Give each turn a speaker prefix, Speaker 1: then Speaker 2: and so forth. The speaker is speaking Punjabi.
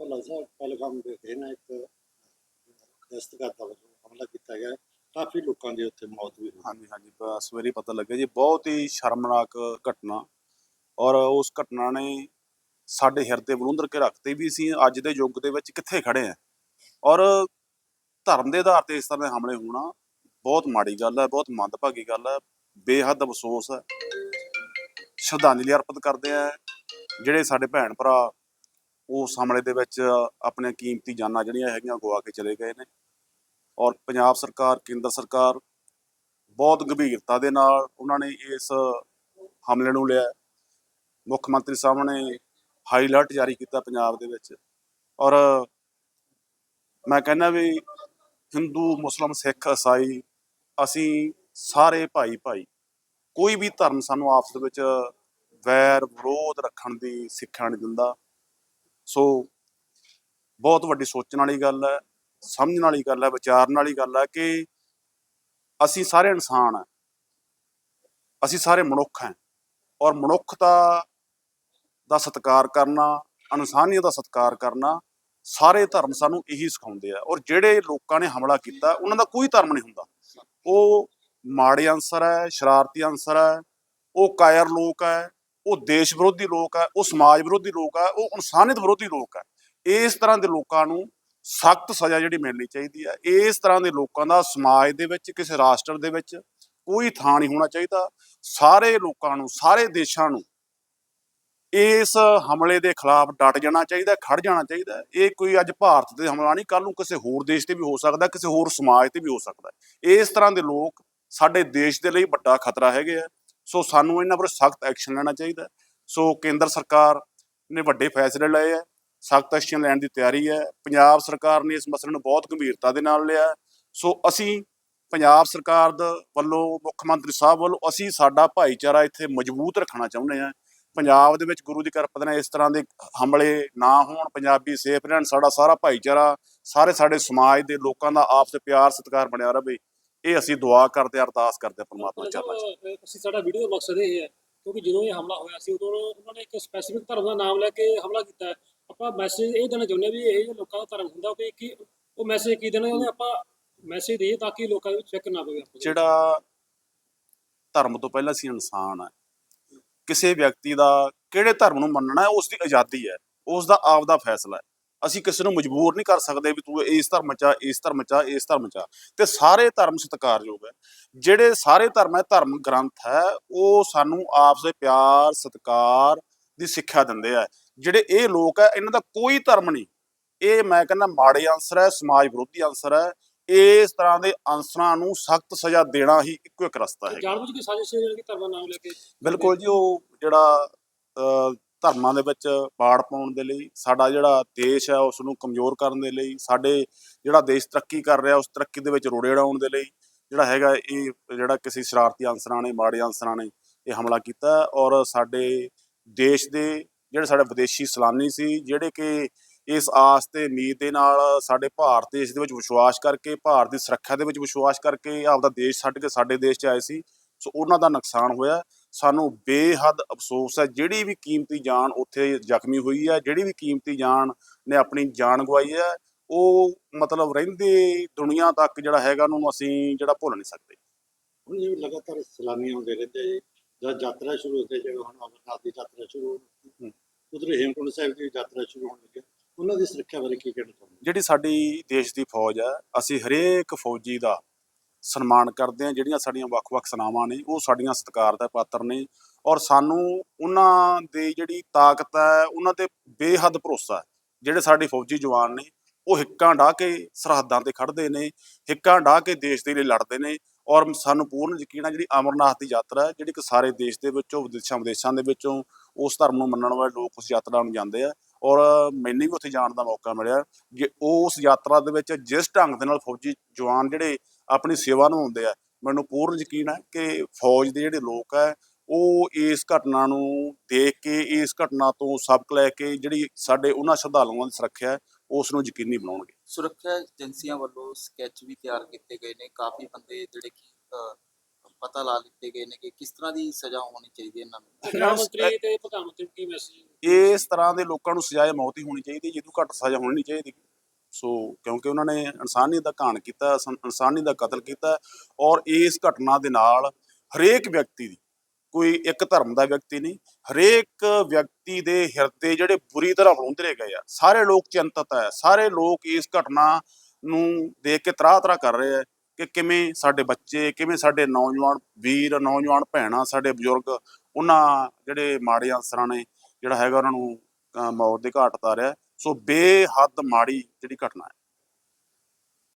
Speaker 1: ਭੱਲਾ ਸਾਹਿਬ ਪਹਿਲਗਾਮ ਦੇ ਤੇ ਇੱਕ ਦਸਤਕਾਤਾ ਵੱਲੋਂ ਹਮਲਾ ਕੀਤਾ ਗਿਆ, ਕਾਫੀ ਲੋਕਾਂ ਦੀ ਉੱਥੇ ਮੌਤ ਵੀ ਹੋਈ।
Speaker 2: ਹਾਂਜੀ ਹਾਂਜੀ ਸਵੇਰੇ ਪਤਾ ਲੱਗਿਆ ਜੀ, ਬਹੁਤ ਹੀ ਸ਼ਰਮਨਾਕ ਘਟਨਾ। ਔਰ ਉਸ ਘਟਨਾ ਨੇ ਸਾਡੇ ਹਿਰਦੇ ਬਲੁੰਦਰ ਕੇ ਰੱਖਤੇ ਵੀ ਅਸੀਂ ਅੱਜ ਦੇ ਯੁੱਗ ਦੇ ਵਿੱਚ ਕਿੱਥੇ ਖੜੇ ਆ। ਔਰ ਧਰਮ ਦੇ ਆਧਾਰ ਤੇ ਇਸ ਤਰ੍ਹਾਂ ਦੇ ਹਮਲੇ ਹੋਣਾ ਬਹੁਤ ਮਾੜੀ ਗੱਲ ਹੈ ਬਹੁਤ ਮੰਦਭਾਗੀ ਗੱਲ ਹੈ ਬੇਹੱਦ ਅਫਸੋਸ ਹੈ ਸ਼ਰਧਾਂਜਲੀ ਅਰਪਿਤ ਕਰਦੇ ਆ, ਜਿਹੜੇ ਸਾਡੇ ਭੈਣ ਭਰਾ ਉਸ ਹਮਲੇ ਦੇ ਵਿੱਚ ਆਪਣੇ ਕੀਮਤੀ ਜਾਨਾਂ ਜਿਹੜੀਆਂ ਹੈਗੀਆਂ ਗਵਾ ਕੇ ਚਲੇ ਗਏ ਨੇ। ਔਰ ਪੰਜਾਬ ਸਰਕਾਰ, ਕੇਂਦਰ ਸਰਕਾਰ ਬਹੁਤ ਗੰਭੀਰਤਾ ਦੇ ਨਾਲ ਉਹਨਾਂ ਨੇ ਇਸ ਹਮਲੇ ਨੂੰ ਲਿਆ। ਮੁੱਖ ਮੰਤਰੀ ਸਾਹਿਬ ਨੇ ਹਾਈ ਅਲਰਟ ਜਾਰੀ ਕੀਤਾ ਪੰਜਾਬ ਦੇ ਵਿੱਚ। ਔਰ ਮੈਂ ਕਹਿੰਦਾ ਵੀ ਹਿੰਦੂ, ਮੁਸਲਮ, ਸਿੱਖ, ਇਸਾਈ, ਅਸੀਂ ਸਾਰੇ ਭਾਈ ਭਾਈ, ਕੋਈ ਵੀ ਧਰਮ ਸਾਨੂੰ ਆਪਸ ਦੇ ਵਿੱਚ ਵੈਰ, ਵਿਰੋਧ ਰੱਖਣ ਦੀ ਸਿੱਖਿਆ ਨਹੀਂ ਦਿੰਦਾ। ਸੋ ਬਹੁਤ ਵੱਡੀ ਸੋਚਣ ਵਾਲੀ ਗੱਲ ਹੈ, ਸਮਝਣ ਵਾਲੀ ਗੱਲ ਹੈ, ਵਿਚਾਰਨ ਵਾਲੀ ਗੱਲ ਹੈ ਕਿ ਅਸੀਂ ਸਾਰੇ ਇਨਸਾਨ ਹਾਂ। ਅਸੀਂ ਸਾਰੇ ਮਨੁੱਖ ਹਾਂ। ਔਰ ਮਨੁੱਖਤਾ ਦਾ ਸਤਿਕਾਰ ਕਰਨਾ, ਇਨਸਾਨੀਅਤ ਦਾ ਸਤਿਕਾਰ ਕਰਨਾ ਸਾਰੇ ਧਰਮ ਸਾਨੂੰ ਇਹੀ ਸਿਖਾਉਂਦੇ ਆ। ਔਰ ਜਿਹੜੇ ਲੋਕਾਂ ਨੇ ਹਮਲਾ ਕੀਤਾ, ਉਹਨਾਂ ਦਾ ਕੋਈ ਧਰਮ ਨਹੀਂ ਹੁੰਦਾ। ਉਹ ਮਾੜੇ ਅਨਸਰ ਹੈ, ਸ਼ਰਾਰਤੀ ਅਨਸਰ ਹੈ, ਉਹ ਕਾਇਰ ਲੋਕ ਹੈ ਉਹ ਦੇਸ਼ ਵਿਰੋਧੀ ਲੋਕ ਹੈ ਉਹ ਸਮਾਜ ਵਿਰੋਧੀ ਲੋਕ ਹੈ ਉਹ ਇਨਸਾਨੀਅਤ ਵਿਰੋਧੀ ਲੋਕ ਹੈ ਇਸ ਤਰ੍ਹਾਂ ਦੇ ਲੋਕਾਂ ਨੂੰ ਸਖਤ ਸਜ਼ਾ ਜਿਹੜੀ ਮਿਲਣੀ ਚਾਹੀਦੀ ਹੈ ਇਸ ਤਰ੍ਹਾਂ ਦੇ ਲੋਕਾਂ ਦਾ ਸਮਾਜ ਦੇ ਵਿੱਚ, ਕਿਸੇ ਰਾਸ਼ਟਰ ਦੇ ਵਿੱਚ ਕੋਈ ਥਾਂ ਨਹੀਂ ਹੋਣਾ ਚਾਹੀਦਾ। ਸਾਰੇ ਲੋਕਾਂ ਨੂੰ, ਸਾਰੇ ਦੇਸ਼ਾਂ ਨੂੰ ਇਸ ਹਮਲੇ ਦੇ ਖਿਲਾਫ ਡਟ ਜਾਣਾ ਚਾਹੀਦਾ ਖੜ ਜਾਣਾ ਚਾਹੀਦਾ। ਇਹ ਕੋਈ ਅੱਜ ਭਾਰਤ ਤੇ ਹਮਲਾ ਨਹੀਂ ਕੱਲ ਨੂੰ ਕਿਸੇ ਹੋਰ ਦੇਸ਼ ਤੇ ਵੀ ਹੋ ਸਕਦਾ, ਕਿਸੇ ਹੋਰ ਸਮਾਜ ਤੇ ਵੀ ਹੋ ਸਕਦਾ। ਇਸ ਤਰ੍ਹਾਂ ਦੇ ਲੋਕ ਸਾਡੇ ਦੇਸ਼ ਦੇ ਲਈ ਵੱਡਾ ਖਤਰਾ ਹੈਗੇ ਆ। ਸੋ ਸਾਨੂੰ ਇਹਨਾਂ ਪਰ ਸਖਤ ਐਕਸ਼ਨ ਲੈਣਾ ਚਾਹੀਦਾ ਸੋ ਕੇਂਦਰ ਸਰਕਾਰ ਨੇ ਵੱਡੇ ਫੈਸਲੇ ਲਏ ਆ ਸਖਤ ਐਕਸ਼ਨ ਲੈਣ ਦੀ ਤਿਆਰੀ ਹੈ। ਪੰਜਾਬ ਸਰਕਾਰ ਨੇ ਇਸ ਮਸਲੇ ਨੂੰ ਬਹੁਤ ਗੰਭੀਰਤਾ ਦੇ ਨਾਲ ਲਿਆ ਸੋ ਅਸੀਂ ਪੰਜਾਬ ਸਰਕਾਰ ਦੇ ਵੱਲੋਂ, ਮੁੱਖ ਮੰਤਰੀ ਸਾਹਿਬ ਵੱਲੋਂ ਅਸੀਂ ਸਾਡਾ ਭਾਈਚਾਰਾ ਇੱਥੇ ਮਜ਼ਬੂਤ ਰੱਖਣਾ ਚਾਹੁੰਦੇ ਹਾਂ। ਪੰਜਾਬ ਦੇ ਵਿੱਚ ਗੁਰੂ ਦੀ ਕਿਰਪਾ ਨਾਲ ਇਸ ਤਰ੍ਹਾਂ ਦੇ ਹਮਲੇ ਨਾ ਹੋਣ, ਪੰਜਾਬੀ ਸੇਫ ਰਹਿਣ, ਸਾਡਾ ਸਾਰਾ ਭਾਈਚਾਰਾ, ਸਾਰੇ ਸਾਡੇ ਸਮਾਜ ਦੇ ਲੋਕਾਂ ਦਾ ਆਪਸ ਪਿਆਰ ਸਤਿਕਾਰ ਬਣਿਆ ਰਹੇ। ਇਹ ਅਸੀਂ ਦੁਆ ਕਰਦੇ ਅਰਦਾਸ ਕਰਦੇ ਪ੍ਰਮਾਤਮਾ ਚਰਨਾਂ 'ਚ
Speaker 3: ਅਸੀਂ ਸਾਡਾ ਵੀਡੀਓ ਦਾ ਮਕਸਦ ਇਹ ਹੈ ਕਿਉਂਕਿ ਜਦੋਂ ਇਹ ਹਮਲਾ ਹੋਇਆ ਸੀ ਉਦੋਂ ਉਹਨਾਂ ਨੇ ਇੱਕ ਸਪੈਸੀਫਿਕ ਧਰਮ ਦਾ ਨਾਮ ਲੈ ਕੇ ਹਮਲਾ ਕੀਤਾ। ਆਪਾਂ ਮੈਸੇਜ ਇਹ ਦੇਣਾ ਚਾਹੁੰਦੇ ਵੀ ਇਹ ਲੋਕਾਂ ਦਾ ਧਰਮ ਹੁੰਦਾ ਕਿ ਕੀ ਉਹ ਮੈਸੇਜ ਕੀ ਦੇਣਾ ਉਹਨੇ ਆਪਾਂ ਮੈਸੇਜ ਦੇਈਏ ਤਾਂ ਕਿ ਲੋਕਾਂ ਦੇ ਵਿੱਚ ਫਿਕਰ ਨਾ ਪਵੇ।
Speaker 2: ਜਿਹੜਾ ਧਰਮ ਤੋਂ ਪਹਿਲਾਂ ਅਸੀਂ ਇਨਸਾਨ ਹੈ। ਕਿਸੇ ਵਿਅਕਤੀ ਦਾ ਕਿਹੜੇ ਧਰਮ ਨੂੰ ਮੰਨਣਾ ਹੈ ਉਸ ਦੀ ਆਜ਼ਾਦੀ ਹੈ। ਉਸ ਦਾ ਆਪ ਦਾ ਫੈਸਲਾ ਹੈ। ਅਸੀਂ ਕਿਸੇ ਨੂੰ ਮਜਬੂਰ ਨਹੀਂ ਕਰ ਸਕਦੇ ਵੀ ਤੂੰ ਇਸ ਧਰਮ ਚ ਆ ਇਸ ਧਰਮ ਚ ਆ ਇਸ ਧਰਮ ਚ ਆ। ਤੇ ਸਾਰੇ ਧਰਮ ਸਤਿਕਾਰਯੋਗ ਹੈ। ਜਿਹੜੇ ਸਾਰੇ ਧਰਮ ਹੈ ਧਰਮ ਗ੍ਰੰਥ ਹੈ ਉਹ ਸਾਨੂੰ ਆਪਸ ਦੇ ਪਿਆਰ ਸਤਿਕਾਰ ਦੀ ਸਿੱਖਿਆ ਦਿੰਦੇ ਆ। ਜਿਹੜੇ ਇਹ ਲੋਕ ਹੈ ਇਹਨਾਂ ਦਾ ਕੋਈ ਧਰਮ ਨਹੀਂ। ਇਹ ਮੈਂ ਕਹਿੰਦਾ ਮਾੜੇ ਅੰਸਰ ਹੈ ਸਮਾਜ ਵਿਰੋਧੀ ਅੰਸਰ ਹੈ। ਇਸ ਤਰ੍ਹਾਂ ਦੇ ਅੰਸਰਾਂ ਨੂੰ ਸਖਤ ਸਜ਼ਾ ਦੇਣਾ ਹੀ ਇੱਕੋ ਇੱਕ ਰਸਤਾ ਹੈ
Speaker 3: ਜਾਣਬੁੱਝ ਕੇ ਸਾਜ਼ਿਸ਼ ਹੈ ਕਿ ਧਰਮ ਦਾ ਨਾਮ ਲੈ ਕੇ
Speaker 2: ਬਿਲਕੁਲ ਜੀ ਉਹ ਜਿਹੜਾ ਅਹ, ਧਰਮਾਂ ਦੇ ਵਿੱਚ ਪਾੜ ਪਾਉਣ ਦੇ ਲਈ, ਸਾਡਾ ਜਿਹੜਾ ਦੇਸ਼ ਹੈ ਉਸ ਨੂੰ ਕਮਜ਼ੋਰ ਕਰਨ ਦੇ ਲਈ, ਸਾਡੇ ਜਿਹੜਾ ਦੇਸ਼ ਤਰੱਕੀ ਕਰ ਰਿਹਾ, ਉਸ ਤਰੱਕੀ ਦੇ ਵਿੱਚ ਰੋੜੇ ਅੜਾਉਣ ਦੇ ਲਈ, ਜਿਹੜਾ ਹੈਗਾ ਇਹ ਜਿਹੜਾ ਕਿਸੇ ਸ਼ਰਾਰਤੀ ਅਨਸਰਾਂ ਨੇ, ਮਾੜੇ ਅਨਸਰਾਂ ਨੇ ਇਹ ਹਮਲਾ ਕੀਤਾ ਔਰ ਸਾਡੇ ਦੇਸ਼ ਦੇ ਜਿਹੜੇ ਸਾਡੇ ਵਿਦੇਸ਼ੀ ਸੈਲਾਨੀ ਸੀ, ਜਿਹੜੇ ਕਿ ਇਸ ਆਸ ਤੇ ਉਮੀਦ ਦੇ ਨਾਲ ਸਾਡੇ ਭਾਰਤ ਦੇਸ਼ ਦੇ ਵਿੱਚ ਵਿਸ਼ਵਾਸ ਕਰਕੇ, ਭਾਰਤ ਦੀ ਸੁਰੱਖਿਆ ਦੇ ਵਿੱਚ ਵਿਸ਼ਵਾਸ ਕਰਕੇ, ਆਪਦਾ ਦੇਸ਼ ਛੱਡ ਕੇ ਸਾਡੇ ਦੇਸ਼ 'ਚ ਆਏ ਸੀ, ਸੋ ਉਹਨਾਂ ਦਾ ਨੁਕਸਾਨ ਹੋਇਆ। ਸਾਨੂੰ ਬੇਹੱਦ ਅਫਸੋਸ ਹੈ। ਜਿਹੜੀ ਵੀ ਕੀਮਤੀ ਜਾਨ ਉੱਥੇ ਜ਼ਖਮੀ ਹੋਈ ਹੈ ਜਿਹੜੀ ਵੀ ਕੀਮਤੀ ਜਾਨ ਨੇ ਆਪਣੀ ਜਾਨ ਗਵਾਈ ਹੈ ਉਹ ਮਤਲਬ ਰਹਿੰਦੇ ਦੁਨੀਆ ਤੱਕ ਜਿਹੜਾ ਹੈਗਾ ਉਹਨੂੰ ਅਸੀਂ ਜਿਹੜਾ ਭੁੱਲ ਨਹੀਂ ਸਕਦੇ।
Speaker 1: ਹੁਣ ਜਿਵੇਂ ਲਗਾਤਾਰ ਸੈਲਾਨੀ ਆਉਂਦੇ ਰਹਿੰਦੇ ਜਦ ਯਾਤਰਾ ਸ਼ੁਰੂ ਹੁੰਦੇ ਜਿਵੇਂ ਹੁਣ ਅਮਰਨਾਥ ਦੀ ਯਾਤਰਾ ਸ਼ੁਰੂ ਹੋਣੀ ਉਧਰ ਹੇਮਕੁੰਟ ਸਾਹਿਬ ਦੀ ਯਾਤਰਾ ਸ਼ੁਰੂ ਹੋਣ ਲੱਗੀ ਉਹਨਾਂ ਦੀ ਸੁਰੱਖਿਆ ਬਾਰੇ ਕੀ ਕਹਿਣਾ ਚਾਹੁੰਦੇ
Speaker 2: ਜਿਹੜੀ ਸਾਡੀ ਦੇਸ਼ ਦੀ ਫੌਜ ਹੈ ਅਸੀਂ ਹਰੇਕ ਫੌਜੀ ਦਾ ਸਨਮਾਨ ਕਰਦੇ ਆ ਜਿਹੜੀਆਂ ਸਾਡੀਆਂ ਵੱਖ-ਵੱਖ ਸਨਾਵਾਂ ਨੇ, ਉਹ ਸਾਡੀਆਂ ਸਤਿਕਾਰ ਦਾ ਪਾਤਰ ਨੇ ਔਰ ਸਾਨੂੰ ਉਹਨਾਂ ਦੀ ਜਿਹੜੀ ਤਾਕਤ ਹੈ, ਉਹਨਾਂ ਤੇ ਬੇਹੱਦ ਭਰੋਸਾ ਹੈ। ਜਿਹੜੇ ਸਾਡੇ ਫੌਜੀ ਜਵਾਨ ਨੇ, ਉਹ ਹਿੱਕਾਂ ਢਾਹ ਕੇ ਸਰਹੱਦਾਂ ਤੇ ਖੜਦੇ ਨੇ, ਹਿੱਕਾਂ ਢਾਹ ਕੇ ਦੇਸ਼ ਦੇ ਲਈ ਲੜਦੇ ਨੇ ਔਰ ਸਾਨੂੰ ਪੂਰਨ ਯਕੀਨ ਹੈ, ਜਿਹੜੀ ਅਮਰਨਾਥ ਦੀ ਯਾਤਰਾ ਹੈ, ਜਿਹੜੀ ਕਿ ਸਾਰੇ ਦੇਸ਼ ਦੇ ਵਿੱਚੋਂ, ਵਿਦੇਸ਼ਾਂ ਵਿਦੇਸ਼ਾਂ ਦੇ ਵਿੱਚੋਂ, ਉਸ ਧਰਮ ਨੂੰ ਮੰਨਣ ਵਾਲੇ ਲੋਕ ਉਸ ਯਾਤਰਾ ਨੂੰ ਜਾਂਦੇ ਆ ਔਰ ਮੈਨੂੰ ਵੀ ਉੱਥੇ ਜਾਣ ਦਾ ਮੌਕਾ ਮਿਲਿਆ। ਜੇ ਉਸ ਯਾਤਰਾ ਦੇ ਵਿੱਚ ਜਿਸ ਢੰਗ ਦੇ ਨਾਲ ਫੌਜੀ ਜਵਾਨ ਜਿਹੜੇ ਆਪਣੀ ਸੇਵਾ ਨਿਭਾਉਂਦੇ ਆ। ਮੈਨੂੰ ਪੂਰਨ ਯਕੀਨ ਹੈ ਕਿ ਫੌਜ ਦੇ ਜਿਹੜੇ ਲੋਕ ਹੈ ਉਹ ਇਸ ਘਟਨਾ ਨੂੰ ਦੇਖ ਕੇ ਇਸ ਘਟਨਾ ਤੋਂ ਸਬਕ ਲੈ ਕੇ ਜਿਹੜੀ ਸਾਡੇ ਉਹਨਾਂ ਸ਼ਰਧਾਲੂਆਂ ਦੀ ਸੁਰੱਖਿਆ ਹੈ ਉਸ ਨੂੰ ਯਕੀਨੀ ਬਣਾਉਣਗੇ।
Speaker 4: ਸੁਰੱਖਿਆ ਏਜੰਸੀਆਂ ਵੱਲੋਂ ਸਕੈਚ ਵੀ ਤਿਆਰ ਕੀਤੇ ਗਏ ਨੇ। ਕਾਫੀ ਬੰਦੇ ਜਿਹੜੇ ਕਿ ਪਤਾ ਲਾ ਲਿੱਤੇ ਗਏ ਨੇ ਕਿ ਕਿਸ ਤਰ੍ਹਾਂ ਦੀ ਸਜ਼ਾ ਹੋਣੀ ਚਾਹੀਦੀ ਹੈ ਇਹਨਾਂ ਨੂੰ।
Speaker 3: ਗ੍ਰਹਿ ਮੰਤਰੀ ਤੇ ਪ੍ਰਧਾਨ ਮੰਤਰੀ ਨੂੰ ਕੀ ਮੈਸੇਜ
Speaker 2: ਇਸ ਤਰ੍ਹਾਂ ਦੇ ਲੋਕਾਂ ਨੂੰ ਸਜ਼ਾਏ ਮੌਤ ਹੀ ਹੋਣੀ ਚਾਹੀਦੀ ਜਿਹਨੂੰ ਘੱਟ ਸਜ਼ਾ ਹੋਣੀ ਨਹੀਂ ਚਾਹੀਦੀ। ਸੋ ਕਿਉਂਕਿ ਉਹਨਾਂ ਨੇ ਇਨਸਾਨੀਅਤ ਦਾ ਘਾਣ ਕੀਤਾ ਇਨਸਾਨੀਅਤ ਦਾ ਕਤਲ ਕੀਤਾ ਔਰ ਇਸ ਘਟਨਾ ਦੇ ਨਾਲ ਹਰੇਕ ਵਿਅਕਤੀ ਦੀ, ਕੋਈ ਇੱਕ ਧਰਮ ਦਾ ਵਿਅਕਤੀ ਨਹੀਂ, ਹਰੇਕ ਵਿਅਕਤੀ ਦੇ ਹਿਰਦੇ ਜਿਹੜੇ ਬੁਰੀ ਤਰ੍ਹਾਂ ਹਲੂੰਦਰੇ ਗਏ ਆ, ਸਾਰੇ ਲੋਕ ਚਿੰਤਤ ਹੈ, ਸਾਰੇ ਲੋਕ ਇਸ ਘਟਨਾ ਨੂੰ ਦੇਖ ਕੇ ਤਰਾਹ ਤਰਾਹ ਕਰ ਰਹੇ ਆ ਕਿ ਕਿਵੇਂ ਸਾਡੇ ਬੱਚੇ, ਕਿਵੇਂ ਸਾਡੇ ਨੌਜਵਾਨ ਵੀਰ, ਨੌਜਵਾਨ ਭੈਣਾਂ, ਸਾਡੇ ਬਜ਼ੁਰਗ, ਉਹਨਾਂ ਜਿਹੜੇ ਮਾੜੇ ਅਨਸਰਾਂ ਨੇ ਜਿਹੜਾ ਹੈਗਾ ਉਹਨਾਂ ਨੂੰ ਮੌਤ ਦੇ ਘਾਟ ਉਤਾਰਿਆ। ਸੋ ਬੇਹੱਦ ਮਾੜੀ ਜਿਹੜੀ ਘਟਨਾ ਹੈ।